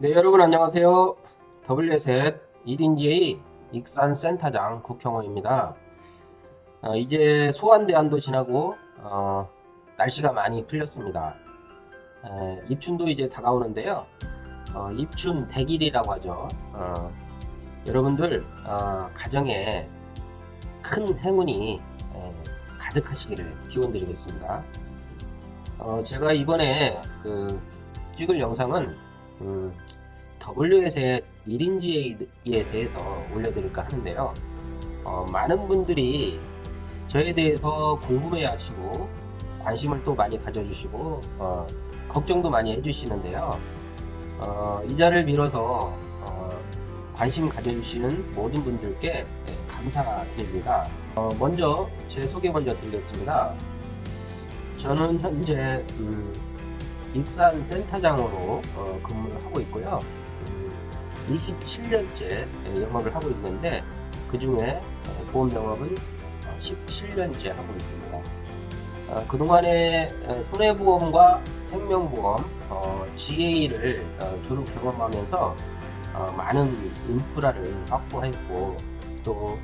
네, 여러분 안녕하세요. WS의 1인지의 익산 센터장 국형호입니다. 어, 이제 소환대안도 지나고 어, 날씨가 많이 풀렸습니다. 에, 입춘도 이제 다가오는데요. 어, 입춘 대길이라고 하죠. 어, 여러분들 어, 가정에 큰 행운이 에, 가득하시기를 기원드리겠습니다. 어, 제가 이번에 그 찍을 영상은 음, WS의 1인지에 대해서 올려드릴까 하는데요. 어, 많은 분들이 저에 대해서 궁금해 하시고 관심을 또 많이 가져주시고 어, 걱정도 많이 해주시는데요. 어, 이 자를 빌어서 어, 관심 가져주시는 모든 분들께 네, 감사드립니다. 어, 먼저 제 소개 먼저 드리겠습니다. 저는 현재 음, 익산 센터장으로 어, 근무를 하고 있고요. 음, 27년째 영업을 하고 있는데 그 중에 보험 영업은 17년째 하고 있습니다. 어, 그동안에 에, 손해보험과 생명보험, 어, GA를 어, 주로 경험하면서 어, 많은 인프라를 확보했고 또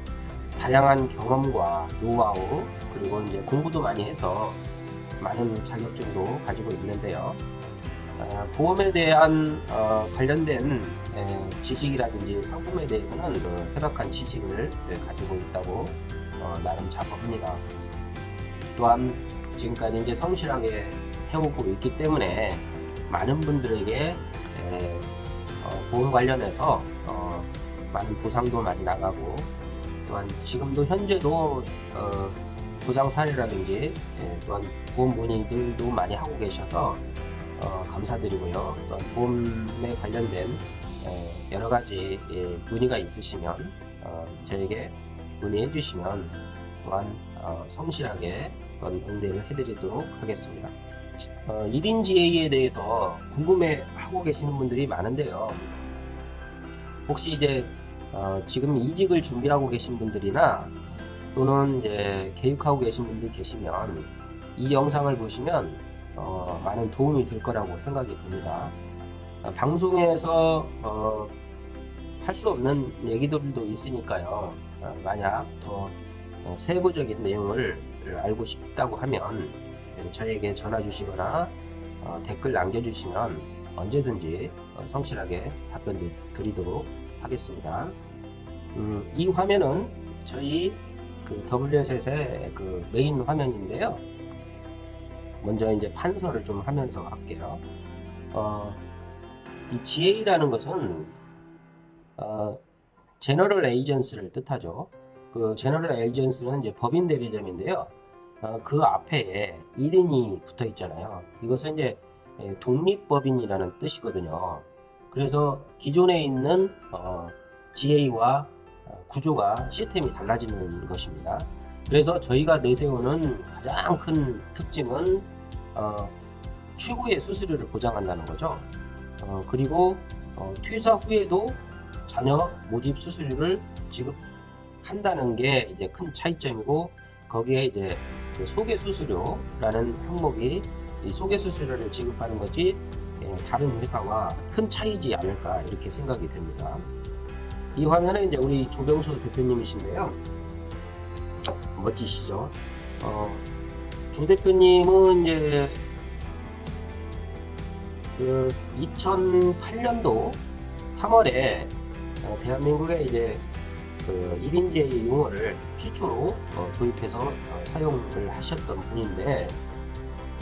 다양한 경험과 노하우 그리고 이제 공부도 많이 해서 많은 자격증도 가지고 있는데요. 어, 보험에 대한 어, 관련된 에, 지식이라든지 상품에 대해서는 그 해박한 지식을 네, 가지고 있다고 어, 나름 자부합니다. 또한 지금까지 이제 성실하게 해오고 있기 때문에 많은 분들에게 에, 어, 보험 관련해서 어, 많은 보상도 많이 나가고 또한 지금도 현재도 어, 보상 사례라든지 예, 또한 보험 문의들도 많이 하고 계셔서 어, 감사드리고요. 또한 보험에 관련된 예, 여러 가지 예, 문의가 있으시면 어, 저에게 문의해 주시면 또한 어, 성실하게 응대를 해드리도록 하겠습니다. 어, 1인 GA에 대해서 궁금해하고 계시는 분들이 많은데요. 혹시 이제 어, 지금 이직을 준비하고 계신 분들이나 또는 이제 계획하고 계신 분들 계시면 이 영상을 보시면 어, 많은 도움이 될 거라고 생각이 듭니다. 어, 방송에서 어, 할 수 없는 얘기들도 있으니까요. 어, 만약 더 어, 세부적인 내용을 알고 싶다고 하면 예, 저에게 전화 주시거나 어, 댓글 남겨주시면 언제든지 어, 성실하게 답변 드- 드리도록 하겠습니다. 음, 이 화면은 저희 그 WS의 그 메인 화면인데요. 먼저 이제 판서를 좀 하면서 할게요. 어, 이 GA라는 것은 어, 제너럴 에이전스를 뜻하죠. 그 제너럴 에이전스는 이제 법인 대리점인데요. 어, 그 앞에 1인이 붙어 있잖아요. 이것은 이제 예, 독립법인이라는 뜻이거든요. 그래서 기존에 있는 어, GA와 어, 구조가 시스템이 달라지는 것입니다. 그래서 저희가 내세우는 가장 큰 특징은 어, 최고의 수수료를 보장한다는 거죠. 어, 그리고 어, 퇴사 후에도 자녀 모집 수수료를 지급한다는 게 이제 큰 차이점이고 거기에 이제 그 소개 수수료라는 항목이 이 소개 수수료를 지급하는 것이 예, 다른 회사와 큰 차이지 않을까 이렇게 생각이 됩니다. 이 화면은 이제 우리 조병수 대표님이신데요. 멋지시죠? 어, 조 대표님은 이제 그 2008년도 3월에 어, 대한민국에 이제 그 1인제 용어를 최초로 어, 도입해서 어, 사용을 하셨던 분인데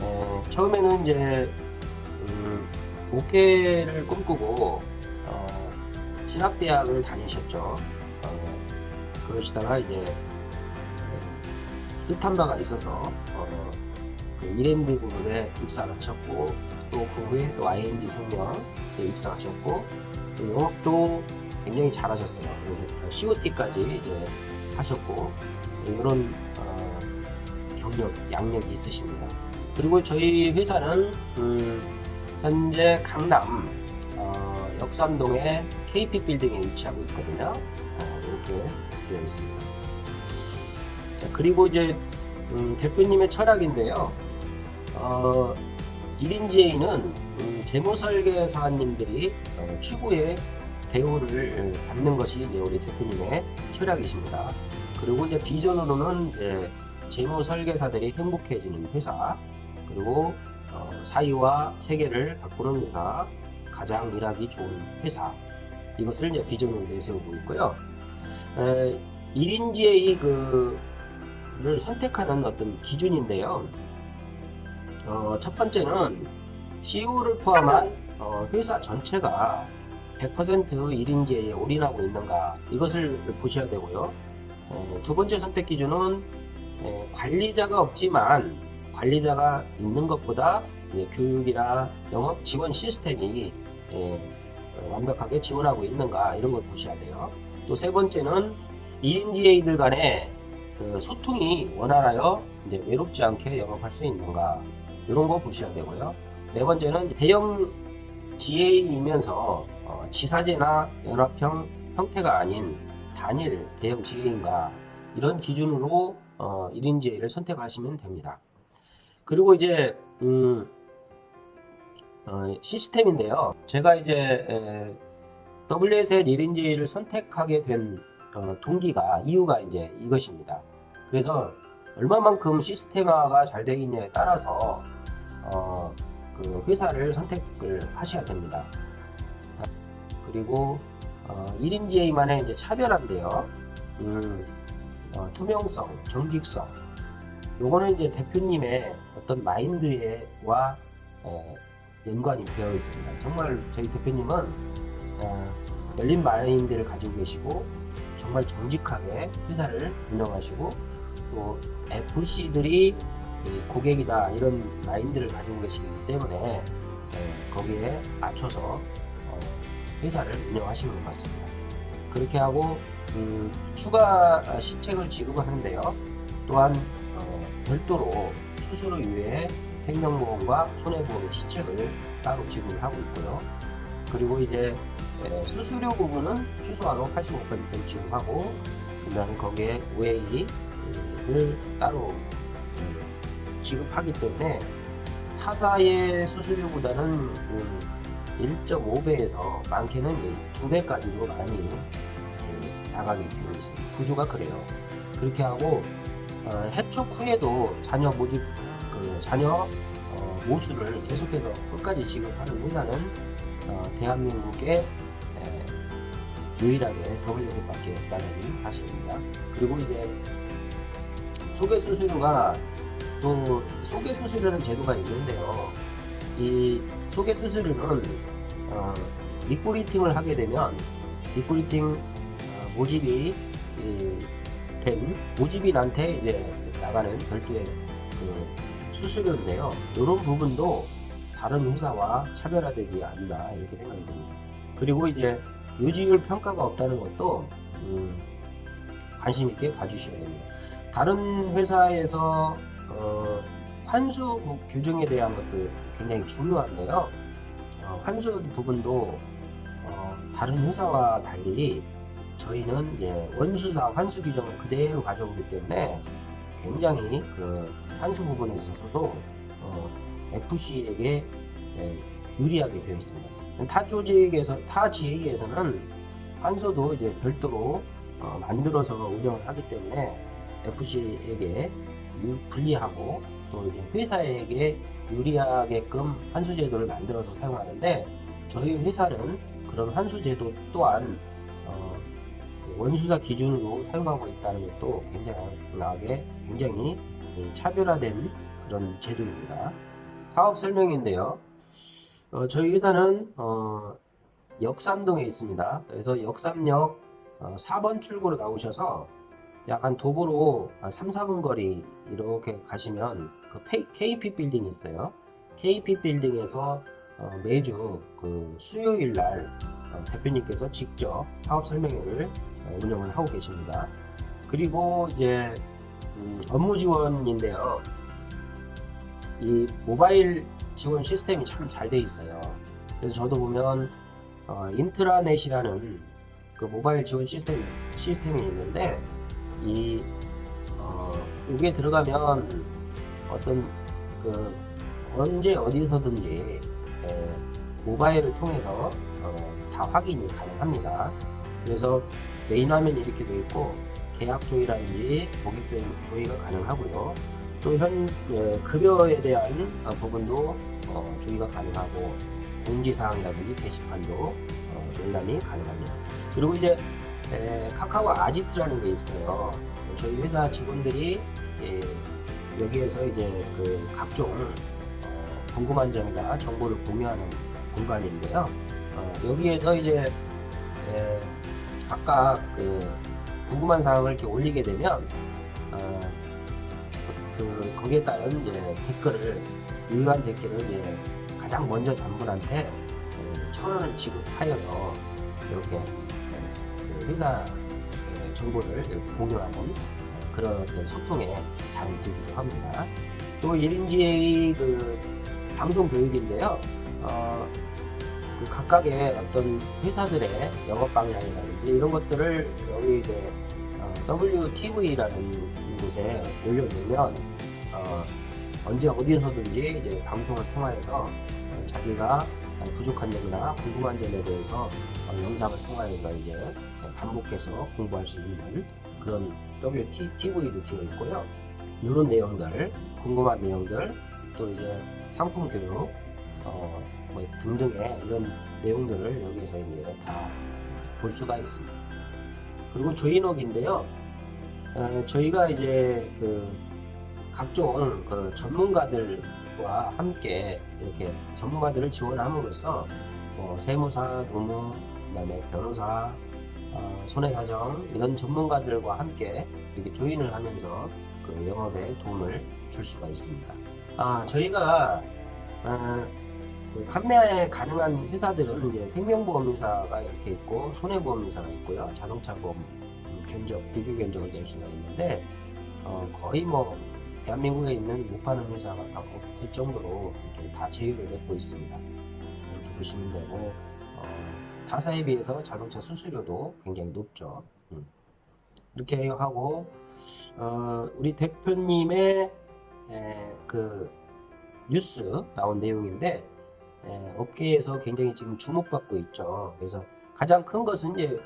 어, 처음에는 이제 음, 목회를 꿈꾸고 어, 신학대학을 다니셨죠. 어, 그러시다가 이제 뜻한 바가 있어서 어, 그 이랜드 부분에 입사를 하셨고 또 그 후에 또 ING 생명에 입사하셨고 또 영업도 굉장히 잘하셨어요. 그래서 COT까지 이제 하셨고 이런 어, 경력, 양력이 있으십니다. 그리고 저희 회사는 음, 현재 강남 어, 역삼동의 KP 빌딩에 위치하고 있거든요. 어, 이렇게 되어 있습니다. 자, 그리고 이제 음, 대표님의 철학인데요. 어, 1인 GA는 음, 재무 설계사님들이 어, 최고의 대우를 받는 것이 우리 대표님의 철학이십니다. 그리고 이제 비전으로는 이제 재무 설계사들이 행복해지는 회사, 그리고 어, 사회와 세계를 바꾸는 회사, 가장 일하기 좋은 회사. 이것을 이제 비전으로 내세우고 있고요. 에, 1인지의 그를 선택하는 어떤 기준인데요. 어, 첫 번째는 CEO를 포함한 어, 회사 전체가 100% 1인지에 올인하고 있는가 이것을 보셔야 되고요. 어, 두 번째 선택 기준은 에, 관리자가 없지만 관리자가 있는 것보다 예, 교육이나 영업 지원 시스템이 예, 어, 완벽하게 지원하고 있는가 이런 걸 보셔야 돼요. 또 세 번째는 1인지A들 간의 그 소통이 원활하여 외롭지 않게 영업할 수 있는가 이런 거 보셔야 되고요. 네 번째는 대형 GA이면서 어, 지사제나 연합형 형태가 아닌 단일 대형 GA인가 이런 기준으로 어, 1인 GA를 선택하시면 됩니다. 그리고 이제 음, 어, 시스템인데요. 제가 이제 에, WSL 1인 GA를 선택하게 된 어, 동기가 이유가 이제 이것입니다. 그래서 얼마만큼 시스템화가 잘 되어 있냐에 따라서 어, 그 회사를 선택을 하셔야 됩니다. 그리고 어, 1인 GA만의 이제 차별화인데요. 음, 어, 투명성, 정직성. 요거는 이제 대표님의 어떤 마인드와 어, 연관이 되어 있습니다. 정말 저희 대표님은 어, 열린 마인드를 가지고 계시고 정말 정직하게 회사를 운영하시고 또 FC들이 고객이다 이런 마인드를 가지고 계시기 때문에 예, 거기에 맞춰서 어, 회사를 운영하시는 것 같습니다. 그렇게 하고 음, 추가 시책을 지급하는데요. 또한 어, 별도로 수수료 이외에 생명보험과 손해보험 시책을 따로 지급하고 있고요. 그리고 이제 에, 수수료 부분은 최소한으로 85% 지급하고 그다음 거기에 웨이 를 따로 음, 지급하기 때문에 타사의 수수료보다는 음, 1.5배에서 많게는 2배까지도 많이 음, 나가게 되어 있습니다. 구조가 그래요. 그렇게 하고 어, 해촉 후에도 자녀 모집 그 자녀 어, 모수를 계속해서 끝까지 지급하는 회사는 어, 대한민국의 에, 유일하게 WS밖에 없다는 사실입니다. 그리고 이제 소개 수수료가 또 소개 수수료라는 제도가 있는데요. 이 소개 수수료는 어, 리크루팅을 하게 되면 리크루팅 어, 모집이 이, 된 모집인한테 이제 나가는 별도의 그 수수료인데요. 이런 부분도 다른 회사와 차별화되지 않나 이렇게 생각이 듭니다. 그리고 이제 유지율 평가가 없다는 것도 음, 관심 있게 봐주셔야 됩니다. 다른 회사에서 어, 환수 규정에 대한 것도 굉장히 중요한데요. 어, 환수 부분도 어, 다른 회사와 달리 저희는 이제 원수사 환수 규정을 그대로 가져오기 때문에 굉장히 그 환수 부분에 있어서도 어, FC에게 예, 유리하게 되어 있습니다. 타 조직에서 타 GA에서는 환수도 이제 별도로 어, 만들어서 운영을 하기 때문에 FC에게 유- 불리하고 또 이제 회사에게 유리하게끔 환수 제도를 만들어서 사용하는데 저희 회사는 그런 환수 제도 또한 어, 그 원수사 기준으로 사용하고 있다는 것도 굉장하게 굉장히 이 차별화된 그런 제도입니다. 사업 설명인데요. 어, 저희 회사는 어, 역삼동에 있습니다. 그래서 역삼역 어, 4번 출구로 나오셔서 약간 도보로 3, 4분 거리 이렇게 가시면 그 KP 빌딩이 있어요. KP 빌딩에서 어, 매주 그 수요일 날 어, 대표님께서 직접 사업 설명회를 어, 운영을 하고 계십니다. 그리고 이제 음, 업무 지원인데요. 이 모바일 지원 시스템이 참 잘 돼 있어요. 그래서 저도 보면 어, 인트라넷이라는 그 모바일 지원 시스템 시스템이 있는데 이 어, 이게 들어가면 어떤 그 언제 어디서든지 에, 모바일을 통해서 어, 다 확인이 가능합니다. 그래서 메인 화면이 이렇게 되어 있고 계약 조회라든지 고객 조회가 가능하고요. 또 현 급여에 대한 어, 부분도 어, 조회가 가능하고 공지사항이라든지 게시판도 어, 열람이 가능합니다. 그리고 이제 에, 카카오 아지트라는 게 있어요. 저희 회사 직원들이 예, 여기에서 이제 그 각종 어, 궁금한 점이나 정보를 공유하는 공간인데요. 어, 여기에서 이제 에, 각각 그 궁금한 사항을 이렇게 올리게 되면 어, 그, 그 거기에 따른 이제 댓글을 유효한 댓글을 이제 가장 먼저 단 분한테 어, 천 원을 지급하여서 이렇게 회사 어, 정보를 이렇게 공유하는 그런 어떤 소통에 잘 되기도 합니다. 또 1인지의 그 방송 교육인데요. 어, 그 각각의 어떤 회사들의 영업 방향이라든지 이런 것들을 여기 이제 어, WTV라는 곳에 올려놓으면 어, 언제 어디서든지 이제 방송을 통하여서 어, 자기가 부족한 점이나 궁금한 점에 대해서 어, 영상을 통하여서 이제 반복해서 공부할 수 있는 그런 WTV도 되어 있고요. 이런 내용들, 궁금한 내용들, 또 이제 상품 교육, 어, 뭐 등등의 이런 내용들을 여기에서 이제 다 볼 수가 있습니다. 그리고 조인옥인데요. 어, 저희가 이제 그 각종 그 전문가들 과 함께 이렇게 전문가들을 지원함으로써 뭐 세무사, 노무, 그다음에 변호사, 어, 손해사정 이런 전문가들과 함께 이렇게 조인을 하면서 그 영업에 도움을 줄 수가 있습니다. 아 저희가 어, 그 판매 가능한 회사들은 이제 생명보험 회사가 이렇게 있고 손해보험 회사가 있고요, 자동차 보험 음, 견적 비교 견적을 낼 수가 있는데 어, 거의 뭐 대한민국에 있는 못 파는 회사가 다 없을 정도로 이렇게 다 제휴를 맺고 있습니다. 이렇게 보시면 되고 어, 타사에 비해서 자동차 수수료도 굉장히 높죠. 음. 이렇게 하고 어, 우리 대표님의 에, 그 뉴스 나온 내용인데 에, 업계에서 굉장히 지금 주목받고 있죠. 그래서 가장 큰 것은 이제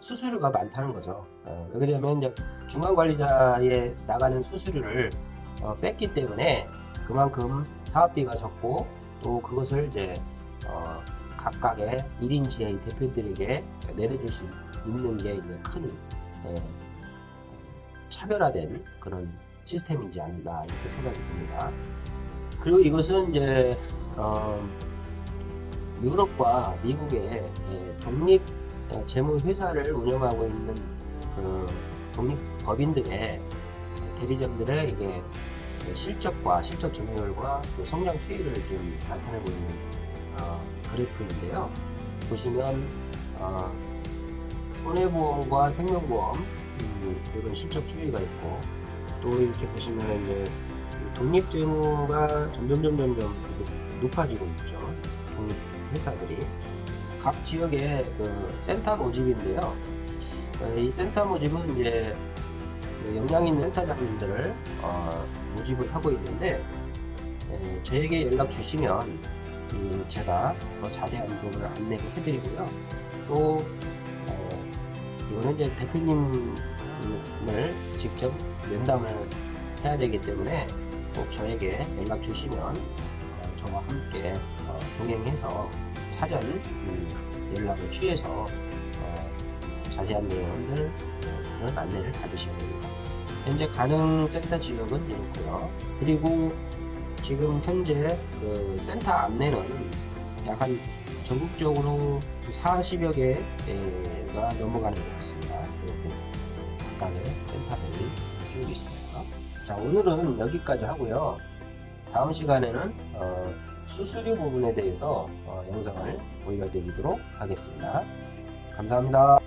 수수료가 많다는 거죠. 어, 왜 그러냐면 이제 중간 관리자에 나가는 수수료를 어, 뺐기 때문에 그만큼 사업비가 적고 또 그것을 이제 어, 각각의 1인지의 대표들에게 내려줄 수 있는 게 이제 큰 예, 차별화된 그런 시스템이지 않나 이렇게 생각이 듭니다. 그리고 이것은 이제 어, 유럽과 미국의 예, 독립 어, 재무 회사를 운영하고 있는 그 독립 법인들의 대리점들의 이게 실적과 실적 점유율과 그 성장 추이를 좀 나타내고 있는 어, 그래프인데요. 보시면 어, 손해보험과 생명보험 음, 이런 실적 추이가 있고 또 이렇게 보시면 이제 독립재무가 점점 점점 점 높아지고 있죠. 독립 회사들이 각 지역의 그 센터 모집인데요. 어, 이 센터 모집은 이제 그 역량 있는 센터장님들을 어, 모집을 하고 있는데 에, 저에게 연락 주시면 그 제가 더 자세한 부분을 안내를 해드리고요. 또 어, 이거는 이제 대표님을 직접 면담을 해야 되기 때문에 꼭 저에게 연락 주시면 어, 저와 함께 어, 동행해서 사전 음, 연락을 취해서 어, 자세한 내용을 어, 안내를 받으시면 됩니다. 현재 가능 센터 지역은 이렇고요. 그리고 지금 현재 그 센터 안내는 약 한 전국적으로 40여 개가 넘어가는 것 같습니다. 이렇게 각각의 센터들이 쭉 있어요. 자, 오늘은 여기까지 하고요. 다음 시간에는 어, 수수료 부분에 대해서 어, 영상을 올려드리도록 하겠습니다. 감사합니다.